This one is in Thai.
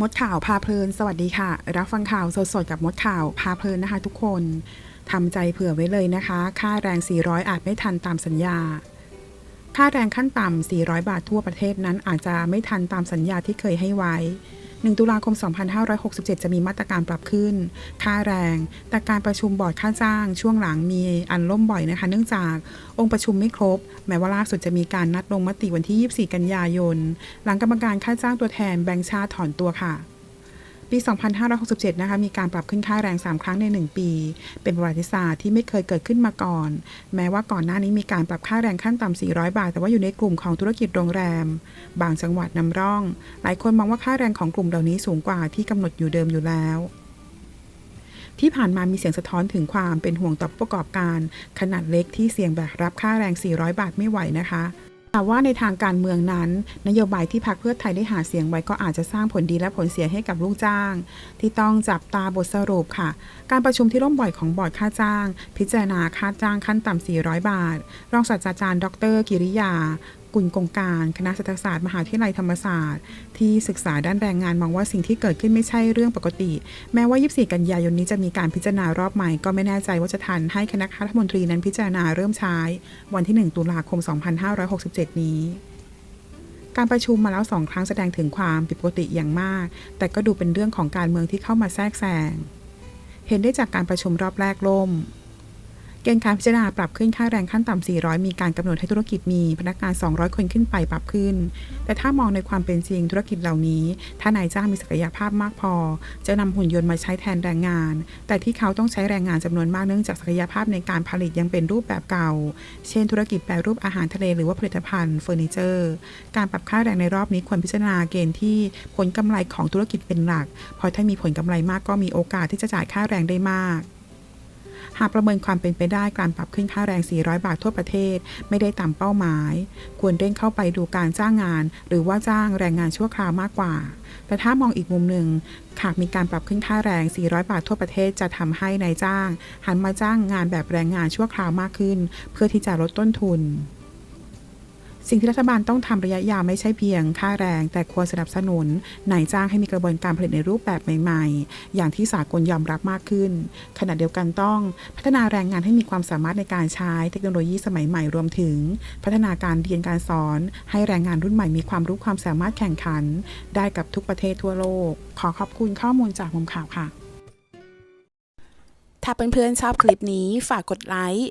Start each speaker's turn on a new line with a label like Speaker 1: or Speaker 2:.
Speaker 1: มดข่าวพาเพลิน สวัสดีค่ะ รับฟังข่าวสดๆกับมดข่าวพาเพลินนะคะ ทุกคนทำใจเผื่อไว้เลยนะคะ ค่าแรง 400 อาจไม่ทันตามสัญญา ค่าแรงขั้นต่ำ400 บาททั่วประเทศนั้นอาจจะไม่ทันตามสัญญาที่เคยให้ไว้ 1 ตุลาคม 2567 จะมีมาตรการปรับขึ้น ค่าแรง แต่การประชุมบอร์ดค่าจ้าง ช่วงหลังมีอันล่มบ่อยนะคะ เนื่องจากองค์ประชุมไม่ครบ แม้ว่าล่าสุดจะมีการนัดลงมติวันที่ 24 กันยายน หลังกรรมการค่าจ้างตัวแทนแบงค์ชาติถอนตัวค่ะ ปี 2567 นะคะ มีการปรับขึ้นค่าแรง 3 ครั้งใน 1 ปี เป็นประวัติศาสตร์ที่ไม่เคยเกิดขึ้นมาก่อน แม้ว่าก่อนหน้านี้มีการปรับค่าแรงขั้นต่ำ 400 บาท แต่ว่าอยู่ในกลุ่มของธุรกิจโรงแรม บางจังหวัดนำร่อง หลายคนมองว่าค่าแรงของกลุ่มเหล่านี้สูงกว่าที่กำหนดอยู่เดิมอยู่แล้วที่ผ่านมามีเสียงสะท้อนถึงความเป็นห่วงต่อผู้ประกอบการ ขนาดเล็กที่เสี่ยงแบกรับค่าแรง 400 บาทไม่ไหวนะคะ แต่ว่าในทางการเมืองนั้น นโยบายที่พรรคเพื่อไทยได้หาเสียงไว้ก็อาจจะสร้างผลดีและผลเสียให้กับลูกจ้าง ที่ต้องจับตาบทสรุปค่ะ การประชุมที่ร่มบ่อยของบอร์ดค่าจ้าง พิจารณาค่าจ้างขั้นต่ำ400 บาท รองศาสตราจารย์ ดร กิริยา กุลกงการคณะเศรษฐศาสตร์มหาวิทยาลัยธรรมศาสตร์ ที่ศึกษาด้านแรงงานมองว่าสิ่งที่เกิดขึ้นไม่ใช่เรื่องปกติ แม้ว่า 24 กันยายนนี้จะมีการพิจารณารอบใหม่ก็ไม่แน่ใจว่าจะทันให้คณะรัฐมนตรีนั้นพิจารณาเริ่มใช้ วันที่ 1 ตุลาคม 2567 นี้การประชุมมาแล้วสองครั้งแสดงถึงความผิดปกติอย่างมาก แต่ก็ดูเป็นเรื่องของการเมืองที่เข้ามาแทรกแซง เห็นได้จากการประชุมรอบแรกล่ม เกณฑ์การพิจารณาปรับขึ้นค่าแรงขั้นต่ำ 400 มีการกำหนดให้ธุรกิจมีพนักงาน 200 คนขึ้นไปปรับขึ้น แต่ถ้ามองในความเป็นจริงธุรกิจเหล่านี้ ถ้านายจ้างมีศักยภาพมากพอ จะนำหุ่นยนต์มาใช้แทนแรงงาน แต่ที่เขาต้องใช้แรงงานจำนวนมากเนื่องจากศักยภาพในการผลิตยังเป็นรูปแบบเก่า เช่น ธุรกิจแปรรูปอาหารทะเลหรือว่าผลิตภัณฑ์เฟอร์นิเจอร์ การปรับค่าแรงในรอบนี้ควรพิจารณาเกณฑ์ที่ผลกำไรของธุรกิจเป็นหลัก เพราะถ้ามีผลกำไรมากก็มีโอกาสที่จะจ่ายค่าแรงได้มาก หากประเมินความเป็นไปได้การปรับขึ้นค่าแรง 400 บาททั่วประเทศ ไม่ได้ตามเป้าหมาย ควรเร่งเข้าไปดูการจ้างงาน หรือว่าจ้างแรงงานชั่วคราวมากกว่า แต่ถ้ามองอีกมุมหนึ่งหากมีการปรับขึ้นค่าแรง 400 บาททั่วประเทศจะทำให้นายจ้าง หันมาจ้างงานแบบแรงงานชั่วคราวมากขึ้น เพื่อที่จะลดต้นทุน สิ่งที่รัฐบาลต้องทำระยะยาวไม่ใช่เพียงค่าแรง แต่ควรสนับสนุนนายจ้างให้มีกระบวนการผลิตในรูปแบบใหม่ ๆ อย่างที่สากลยอมรับมากขึ้น ขณะเดียวกันต้องพัฒนาแรงงานให้มีความสามารถในการใช้เทคโนโลยีสมัยใหม่รวมถึง พัฒนาการเรียนการสอน ให้แรงงานรุ่นใหม่มีความรู้ความสามารถแข่งขัน ได้กับทุกประเทศทั่วโลก ขอขอบคุณข้อมูลจากมุมข่าวค่ะ ถ้าเพื่อนๆชอบคลิปนี้ฝากกดไลค์